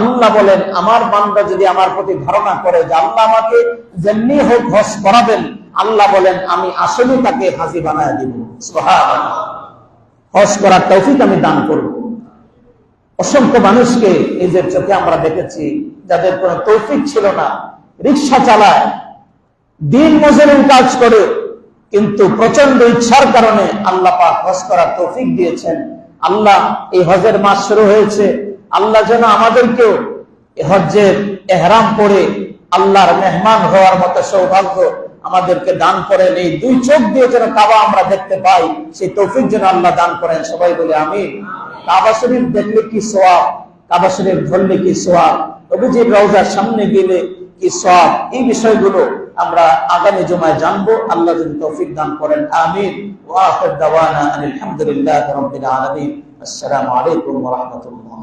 আল্লাহ বলেন, আমার বান্দা যদি আমার প্রতি ধারণা করে যে আল্লাহ আমাকে যেমনি হোক হস করাবেন, আল্লাহ বলেন, আমি আসলে তাকে হাজি বানায় দিব। হস করার তৌফিক আমি দান করব। অসংখ্য মানুষকে নিজের চোখে আমরা দেখেছি, যাদের কোনো তৌফিক ছিল না, রিক্সা চালায়, দিন মজুরির কাজ করে, কিন্তু প্রচণ্ড ইচ্ছার কারণে আল্লাহ পাক করার তৌফিক দিয়েছেন। আল্লাহ এই হজের মাস শুরু হয়েছে আল্লাহ যেন আমাদেরকেও হজ্জের এহরাম পরে আল্লাহর মেহমান হওয়ার মতো সৌভাগ্য আমাদেরকে দান করেন। এই দুই চোখ দিয়ে যেন কাবা আমরা দেখতে পাই, সেই তৌফিক যেন আল্লাহ দান করেন। সবাই বলে আমি কাবা শরীফ দেখলে কি সোয়াব, কাবা শরীফ ধরলে কি সোয়াব? নবীজির রওজার সামনে গেলে কি সব? এই বিষয়গুলো আমরা আগামী জমায় জানব। আল্লাহ যদি তৌফিক দান করেন। আমিন। ওয়া আখির দাওয়ানা আলহামদুলিল্লাহি রাব্বিল আলামিন। আসসালামু আলাইকুম রাহমাতুল্লাহ।